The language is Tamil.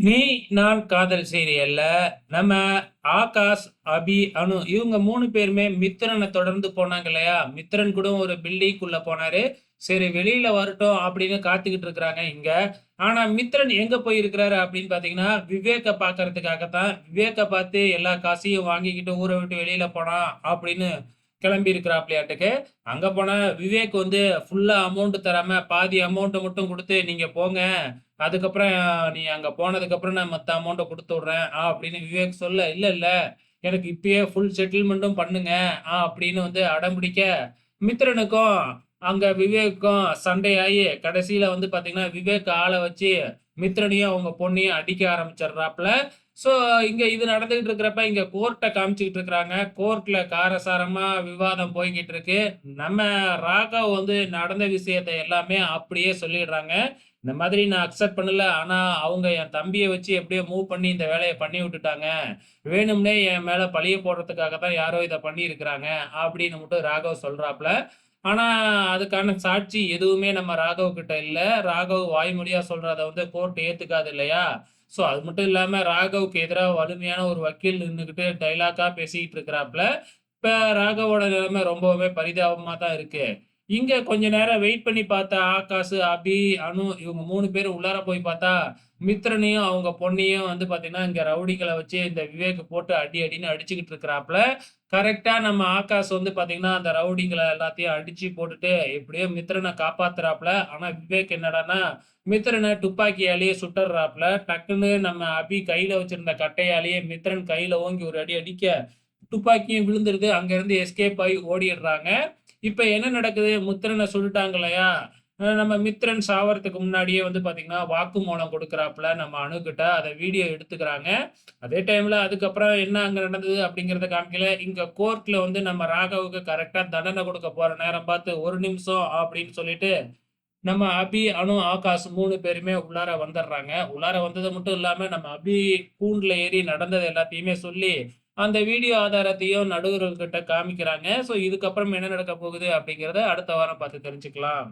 நீ நான் காதல் செய்தி அல்ல நம்ம ஆகாஷ், அபி, அனு இவங்க மூணு பேருமே மித்திரனை தொடர்ந்து போனாங்க இல்லையா? மித்ரன் கூட ஒரு பில்டிங்குள்ள போனாரு. சரி வெளியில வரட்டும் அப்படின்னு காத்துக்கிட்டு இருக்கிறாங்க இங்க. ஆனா மித்ரன் எங்க போயிருக்கிறாரு அப்படின்னு பார்த்தீங்கன்னா, விவேக பார்க்கறதுக்காக தான். விவேக்க பார்த்து எல்லா காசையும் வாங்கிக்கிட்டு ஊரை விட்டு வெளியில போனான் அப்படின்னு கிளம்பி இருக்கிறாப்லயாட்டுக்கு. அங்க போனா விவேக் வந்து ஃபுல்லா அமௌண்ட் தராம பாதி அமௌண்ட் மட்டும் கொடுத்து "நீங்க போங்க. அதுக்கப்புறம் நீ அங்கே போனதுக்கப்புறம் நான் மற்ற அமௌண்ட்டை கொடுத்து விட்றேன் ஆ அப்படின்னு விவேக் சொல்ல, இல்லை இல்லை எனக்கு இப்பயே ஃபுல் செட்டில்மெண்ட்டும் பண்ணுங்க." ஆ அப்படின்னு வந்து அடம்பிடிக்க மித்ரனுக்கும் அங்கே விவேக்குக்கும் சண்டையாகி கடைசியில் வந்து பார்த்தீங்கன்னா, விவேக் ஆளை வச்சு மித்ரனையும் அவங்க பொண்ணையும் அடிக்க ஆரம்பிச்சிடுறாப்புல ஸோ இங்கே இது நடந்துகிட்டு இருக்கிறப்ப இங்கே கோர்ட்டை காமிச்சிக்கிட்டு இருக்கிறாங்க. கோர்ட்டில் காரசாரமாக விவாதம் போய்கிட்டு இருக்கு. நம்ம ராகவ் வந்து நடந்த விஷயத்த எல்லாமே அப்படியே சொல்லிடுறாங்க. இந்த மாதிரி நான் அக்செப்ட் பண்ணல. ஆனால் அவங்க என் தம்பியை வச்சு எப்படியோ மூவ் பண்ணி இந்த வேலையை பண்ணி விட்டுட்டாங்க. வேணும்னே என் மேலே பழிய போடுறதுக்காக தான் யாரோ இதை பண்ணியிருக்கிறாங்க. அப்படின்னு மட்டும் ராகவ் சொல்கிறாப்புல ஆனால் அதுக்கான சாட்சி எதுவுமே நம்ம ராகவ் கிட்ட இல்லை ராகவ் வாய்மொழியாக சொல்கிறத வந்து கோர்ட் ஏற்றுக்காது இல்லையா? ஸோ அது மட்டும் இல்லாமல் ராகவுக்கு எதிராக வலிமையான ஒரு வக்கீல் நின்றுக்கிட்டு டைலாக்காக பேசிக்கிட்டு இருக்கிறாப்புல இப்போ ராகவோட நிலைமை ரொம்பவுமே பரிதாபமாக தான் இருக்குது இங்க கொஞ்ச நேரம் வெயிட் பண்ணி பார்த்தா ஆகாஷ், அபி, அனு இவங்க மூணு பேரும் உள்ளார போய் பார்த்தா, மித்ரனையும் அவங்க பொண்ணையும் வந்து பார்த்தீங்கன்னா, இங்க ரவுடிகளை வச்சு இந்த விவேக் போட்டு அடி அடின்னு அடிச்சுக்கிட்டு இருக்கிறாப்புல கரெக்ட்டா நம்ம ஆகாஷ் வந்து பார்த்தீங்கன்னா, அந்த ரவுடிங்களை எல்லாத்தையும் அடிச்சு போட்டுட்டு எப்படியோ மித்ரனை காப்பாத்துறாப்புல ஆனா விவேக் என்னடான்னா, மித்ரனை துப்பாக்கியாலேயே சுட்டுறாப்புல டக்குன்னு நம்ம அபி கையில வச்சிருந்த கட்டையாலேயே மித்ரன் கையில ஓங்கி ஒரு அடி அடிக்க, துப்பாக்கியும் விழுந்துருது. அங்கேருந்து எஸ்கேப் ஆகி ஓடிடுறாங்க. இப்போ என்ன நடக்குது? முத்திரனை சொல்லிட்டாங்க இல்லையா? நம்ம மித்ரன் சாவறதுக்கு முன்னாடியே வந்து பார்த்தீங்கன்னா, வாக்குமூலம் கொடுக்குறாப்புல நம்ம அணுகிட்ட அதை வீடியோ எடுத்துக்கிறாங்க. அதே டைமில் அதுக்கப்புறம் என்ன அங்கே நடந்தது அப்படிங்கிறத காமிக்கல. இங்கே கோர்ட்டில் வந்து நம்ம ராகவுக்கு கரெக்டாக தண்டனை கொடுக்க போகிற நேரம் பார்த்து, ஒரு நிமிஷம் அப்படின்னு சொல்லிட்டு, நம்ம அபி, அணு ஆகாஷ் மூணு பேருமே உள்ளார வந்துடுறாங்க. உள்ளார வந்தது மட்டும் இல்லாமல் நம்ம அபி கூண்டில் ஏறி நடந்தது எல்லாத்தையுமே சொல்லி, அந்த வீடியோ ஆதாரத்தையும் நடுவர்கள்கிட்ட காமிக்கிறாங்க. ஸோ இதுக்கப்புறம் என்ன நடக்க போகுது அப்படிங்கிறத அடுத்த வாரம் பார்த்து தெரிஞ்சுக்கலாம்.